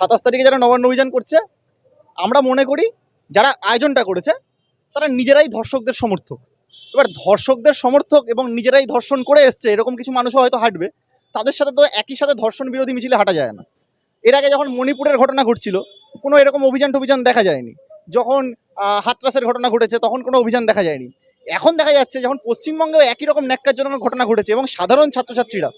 সাতাশ তারিখে যারা নবান্ন অভিযান করছে, আমরা মনে করি যারা আয়োজনটা করেছে, তারা নিজেরাই ধর্ষকদের সমর্থক। এবার ধর্ষকদের সমর্থক এবং নিজেরাই ধর্ষণ করে এসছে, এরকম কিছু মানুষও হয়তো হাঁটবে, তাদের সাথে তো একই সাথে ধর্ষণ বিরোধী মিছিলে হাঁটা যায় না। এর আগে যখন মণিপুরের ঘটনা ঘটছিল, কোনো এরকম অভিযান টভিযান দেখা যায়নি। যখন হাতরাসের ঘটনা ঘটেছে, তখন কোনো অভিযান দেখা যায়নি। এখন দেখা যাচ্ছে যখন পশ্চিমবঙ্গেও একই রকম ন্যাক্কারজনক ঘটনা ঘটেছে এবং সাধারণ ছাত্রছাত্রীরা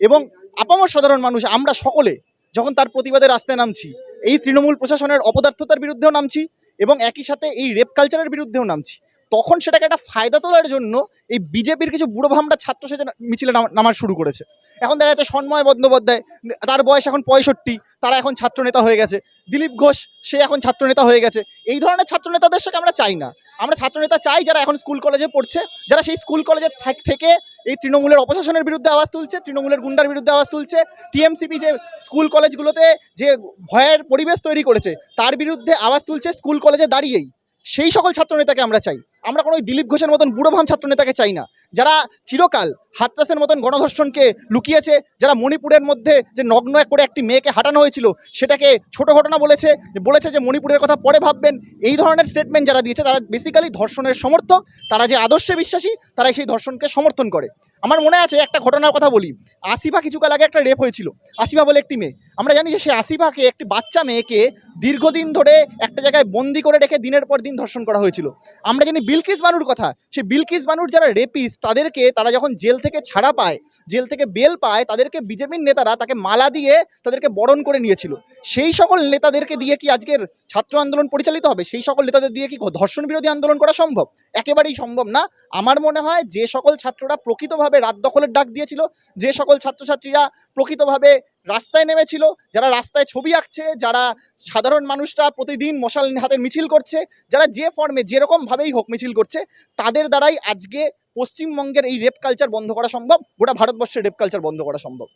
এবং আপামর সাধারণ মানুষ, আমরা সকলে যখন তার প্রতিবাদে রাস্তায় নামছি, এই তৃণমূল প্রশাসনের অপদার্থতার বিরুদ্ধেও নামছি এবং একই সাথে এই রেপ কালচারের বিরুদ্ধেও নামছি। তখন সেটাকে একটা ফায়দা তোলার জন্য এই বিজেপির কিছু বুড়ো ভামরা ছাত্র সেজে মিছিলে নামা- নামা শুরু করেছে। এখন দেখা যাচ্ছে সন্ময় বন্দ্যোপাধ্যায়, তার বয়স এখন পঁয়ষট্টি, তারা এখন ছাত্রনেতা হয়ে গেছে। দিলীপ ঘোষ, সে এখন ছাত্রনেতা হয়ে গেছে। এই ধরনের ছাত্রনেতাদের সাথে আমরা চাই না। আমরা ছাত্রনেতা চাই যারা এখন স্কুল কলেজে পড়ছে, যারা সেই স্কুল কলেজে থাক- থেকে এই তৃণমূলের অপশাসনের বিরুদ্ধে আওয়াজ তুলছে, তৃণমূলের গুন্ডার বিরুদ্ধে আওয়াজ তুলছে, টিএমসিপি যে স্কুল কলেজগুলোতে যে ভয়ের পরিবেশ তৈরি করেছে, তার বিরুদ্ধে আওয়াজ তুলছে স্কুল কলেজে দাঁড়িয়েই। সেই সকল ছাত্রনেতাকে আমরা চাই। আমরা কোনো দিলীপ ঘোষের মতন বুড়োভাম ছাত্রনেতাকে চাই না। যারা চিরকাল হাতরাসের মতন গণধর্ষণকে লুকিয়েছে, যারা মণিপুরের মধ্যে যে নগ্ন করে একটি মেয়েকে হাঁটানো হয়েছিল, সেটাকে ছোট ঘটনা বলেছে বলেছে যে মণিপুরের কথা পরে ভাববেন, এই ধরনের স্টেটমেন্ট যারা দিয়েছে, তারা বেসিক্যালি ধর্ষণের সমর্থক, তারা যে আদর্শে বিশ্বাসী তারাই সেই ধর্ষণকে সমর্থন করে। আমার মনে আছে একটা ঘটনার কথা বলি। আসিফা কিছুকাল আগে একটা রেপ হয়েছিল, আসিফা বলে একটি মেয়ে। আমরা জানি যে সেই আসিফাকে, একটি বাচ্চা মেয়েকে দীর্ঘদিন ধরে একটা জায়গায় বন্দি করে রেখে দিনের পর দিন ধর্ষণ করা হয়েছিল। আমরা জানি বিলকিস বানুর কথা সেই বিলকিস বানুর যারা রেপিস তাদেরকে তারা যখন জেল থেকে ছাড়া পায়, জেল থেকে বেল পায়, তাদেরকে বিজেপির নেতারা তাকে মালা দিয়ে তাদেরকে বরণ করে নিয়েছিল। সেই সকল নেতাদেরকে দিয়ে কি আজকের ছাত্র আন্দোলন পরিচালিত হবে? সেই সকল নেতাদের দিয়ে কি ধর্ষণ বিরোধী আন্দোলন করা সম্ভব? একেবারেই সম্ভব না। আমার মনে হয় যে সকল ছাত্ররা প্রকৃতভাবে রাত দখলের ডাক দিয়েছিল, যে সকল ছাত্রছাত্রীরা প্রকৃতভাবে রাস্তায় নেমেছিল যারা রাস্তায় ছবি আঁকছে যারা সাধারণ মানুষরা প্রতিদিন মশাল হাতের মিছিল করছে যারা যে ফর্মে যেরকমভাবেই হোক মিছিল করছে তাদের দ্বারাই আজকে পশ্চিমবঙ্গের এই রেপ কালচার বন্ধ করা সম্ভব গোটা ভারতবর্ষের রেপ কালচার বন্ধ করা সম্ভব।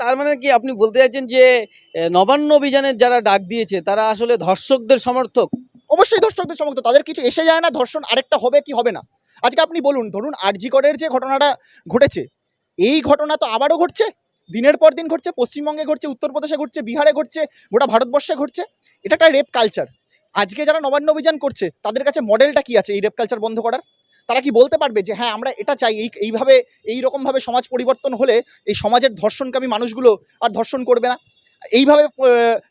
তার মানে কি আপনি বলতে চাইছেন যে নবান্ন অভিযানের যারা ডাক দিয়েছে তারা আসলে ধর্ষকদের সমর্থক? অবশ্যই ধর্ষকদের সমর্থক তাদের কিছু এসে যায় না ধর্ষণ আরেকটা হবে কি হবে না। আজকে আপনি বলুন ধরুন আরজিকরের যে ঘটনাটা ঘটেছে এই ঘটনা তো আবারও ঘটছে? দিনের পর দিন ঘটছে, পশ্চিমবঙ্গে ঘটছে, উত্তরপ্রদেশে ঘটছে, বিহারে ঘটছে, গোটা ভারতবর্ষে ঘটছে। এটা একটা রেপ কালচার আজকে যারা নবান্ন অভিযান করছে, তাদের কাছে মডেলটা কি আছে এই রেপ কালচার বন্ধ করার? তারা কি বলতে পারবে যে হ্যাঁ আমরা এটা চাই, এই, এইভাবে এই রকমভাবে সমাজ পরিবর্তন হলে এই সমাজের ধর্ষণকামী মানুষগুলো আর ধর্ষণ করবে না? এইভাবে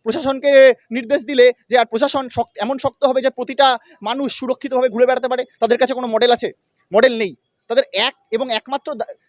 প্রশাসনকে নির্দেশ দিলে যে, আর প্রশাসন শক্ত, এমন শক্ত হবে যে, প্রতিটা মানুষ সুরক্ষিতভাবে ঘুরে বেড়াতে পারে? তাদের কাছে কোনো মডেল আছে? মডেল নেই। তাদের এক এবং একমাত্র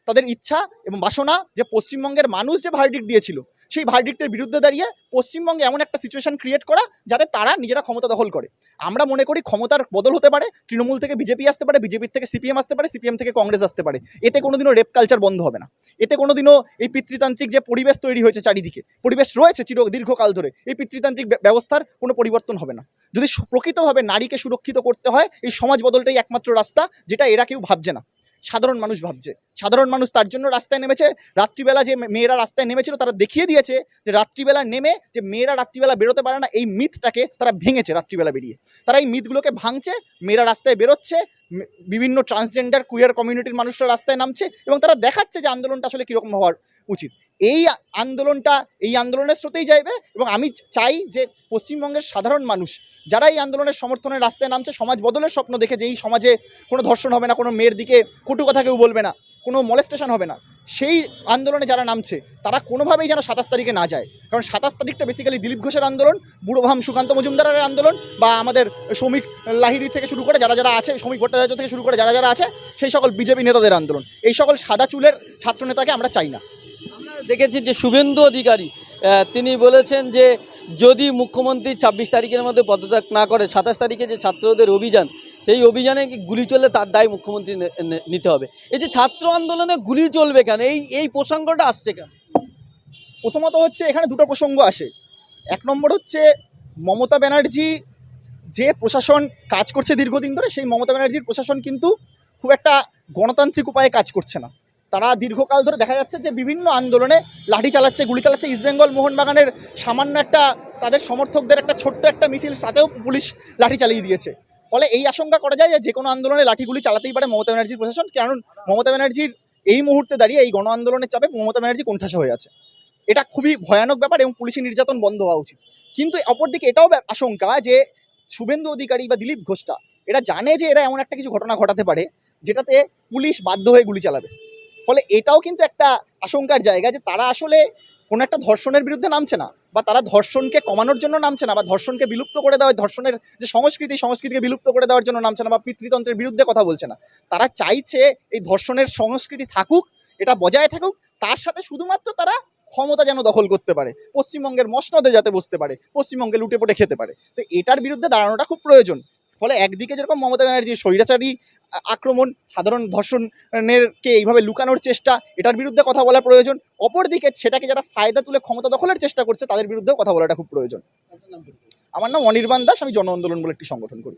তাদের ইচ্ছা এবং বাসনা যে পশ্চিমবঙ্গের মানুষ যে ভার্ডিক্ট দিয়েছিল, সেই ভার্ডিক্টের বিরুদ্ধে দাঁড়িয়ে পশ্চিমবঙ্গে এমন একটা সিচুয়েশন ক্রিয়েট করা যাতে তারা নিজেরা ক্ষমতা দখল করে। আমরা মনে করি ক্ষমতার বদল হতে পারে, তৃণমূল থেকে বিজেপি আসতে পারে, বিজেপির থেকে সিপিএম আসতে পারে, সিপিএম থেকে কংগ্রেস আসতে পারে। এতে কোনোদিনও রেপ কালচার বন্ধ হবে না। এতে কোনোদিনও এই পিতৃতান্ত্রিক যে পরিবেশ তৈরি হয়েছে চারিদিকে, পরিবেশ রয়েছে চির দীর্ঘকাল ধরে, এই পিতৃতান্ত্রিক ব্যবস্থার কোনো পরিবর্তন হবে না। যদি প্রকৃতভাবে নারীকে সুরক্ষিত করতে হয়, এই সমাজ বদলটাই একমাত্র রাস্তা, যেটা এরা কেউ ভাবছে না। সাধারণ মানুষ ভাবছে। সাধারণ মানুষ তার জন্য রাস্তায় নেমেছে। রাত্রিবেলা যে মেয়েরা রাস্তায় নেমেছিল, তারা দেখিয়ে দিয়েছে যে রাত্রিবেলা নেমে যে মেয়েরা রাত্রিবেলা বেরোতে পারে না, এই মিথটাকে তারা ভেঙেছে রাত্রিবেলা বেরিয়ে। তারা এই মিথগুলোকে ভাঙছে, মেয়েরা রাস্তায় বেরোচ্ছে বিভিন্ন ট্রান্সজেন্ডার কুয়ার কমিউনিটির মানুষরা রাস্তায় নামছে এবং তারা দেখাচ্ছে যে আন্দোলনটা আসলে কীরকম হওয়ার উচিত। এই আন্দোলনটা, এই আন্দোলনের স্রোতেই যাইবে এবং আমি চাই যে পশ্চিমবঙ্গের সাধারণ মানুষ, যারা এই আন্দোলনের সমর্থনে রাস্তায় নামছে, সমাজ বদলের স্বপ্ন দেখে যে এই সমাজে কোনো ধর্ষণ হবে না, কোনো মেয়ের দিকে কটু কথা কেউ বলবে না, কোনো মলেস্টেশন হবে না। সেই আন্দোলনে যারা নামছে, তারা কোনোভাবেই যেন সাতাশ তারিখে না যায়। কারণ সাতাশ তারিখটা বেসিক্যালি দিলীপ ঘোষের আন্দোলন, বুড়োভাম সুকান্ত মজুমদারের আন্দোলন, বা আমাদের শ্রমিক লাহিড়ি থেকে শুরু করে যারা যারা আছে, শ্রমিক ভট্টাচার্য থেকে শুরু করে যারা যারা আছে, সেই সকল বিজেপি নেতাদের আন্দোলন। এই সকল সাদা চুলের ছাত্র নেতাকে আমরা চাই না। আমরা দেখেছি যে শুভেন্দু অধিকারী তিনি বলেছেন যে যদি মুখ্যমন্ত্রী ছাব্বিশ তারিখের মধ্যে পদত্যাগ না করে, সাতাশ তারিখে যে ছাত্রদের অভিযান সেই অভিযানে গুলি চললে তার দায় মুখ্যমন্ত্রী নিতে হবে। এই যে ছাত্র আন্দোলনে গুলি চলবে কেন? এই এই প্রসঙ্গটা আসছে কেন? প্রথমত হচ্ছে এখানে দুটো প্রসঙ্গ আসে। এক নম্বর হচ্ছে মমতা ব্যানার্জি যে প্রশাসন কাজ করছে দীর্ঘদিন ধরে, সেই মমতা ব্যানার্জির প্রশাসন কিন্তু খুব একটা গণতান্ত্রিক উপায়ে কাজ করছে না। তারা দীর্ঘকাল ধরে দেখা যাচ্ছে যে বিভিন্ন আন্দোলনে লাঠি চালাচ্ছে, গুলি চালাচ্ছে। ইস্টবেঙ্গল মোহনবাগানের সামান্য একটা তাদের সমর্থকদের একটা ছোট্ট একটা মিছিল, তাতেও পুলিশ লাঠি চালিয়ে দিয়েছে। ফলে এই আশঙ্কা করা যায় যে কোনো আন্দোলনে লাঠিগুলি চালাতেই পারে মমতা ব্যানার্জির প্রশাসন, কারণ মমতা ব্যানার্জির এই মুহূর্তে দাঁড়িয়ে এই গণ আন্দোলনের চাপে মমতা ব্যানার্জি কোণঠাসা হয়ে আছে। এটা খুবই ভয়ানক ব্যাপার এবং পুলিশি নির্যাতন বন্ধ হওয়া উচিত। কিন্তু অপরদিকে এটাও আশঙ্কা যে শুভেন্দু অধিকারী বা দিলীপ ঘোষটা এটা জানে যে এরা এমন একটা কিছু ঘটনা ঘটাতে পারে, যেটাতে পুলিশ বাধ্য হয়ে গুলি চালাবে। ফলে এটাও কিন্তু একটা আশঙ্কার জায়গা যে তারা আসলে কোনো একটা ধর্ষণের বিরুদ্ধে নামছে না, বা তারা ধর্ষণকে কমানোর জন্য নামছে না, বা ধর্ষণকে বিলুপ্ত করে দেওয়া, ধর্ষণের যে সংস্কৃতি, সংস্কৃতিকে বিলুপ্ত করে দেওয়ার জন্য নামছে না, বা পিতৃতন্ত্রের বিরুদ্ধে কথা বলছে না। তারা চাইছে এই ধর্ষণের সংস্কৃতি থাকুক, এটা বজায় থাকুক, তার সাথে শুধুমাত্র তারা ক্ষমতা যেন দখল করতে পারে, পশ্চিমবঙ্গের মসনদে যাতে বসতে পারে, পশ্চিমবঙ্গে লুটে পটে খেতে পারে। তো এটার বিরুদ্ধে দাঁড়ানোটা খুব প্রয়োজন। ফলে একদিকে যেরকম মমতা ব্যানার্জির স্বৈরাচারী আক্রমণ সাধারণ ধর্ষণেরকে এইভাবে লুকানোর চেষ্টা এটার বিরুদ্ধে কথা বলা প্রয়োজন। অপরদিকে সেটাকে যারা ফায়দা তুলে ক্ষমতা দখলের চেষ্টা করছে তাদের বিরুদ্ধেও কথা বলাটা খুব প্রয়োজন। আমার নাম অনির্বাণ দাস আমি জন আন্দোলন বলে একটি সংগঠন করি।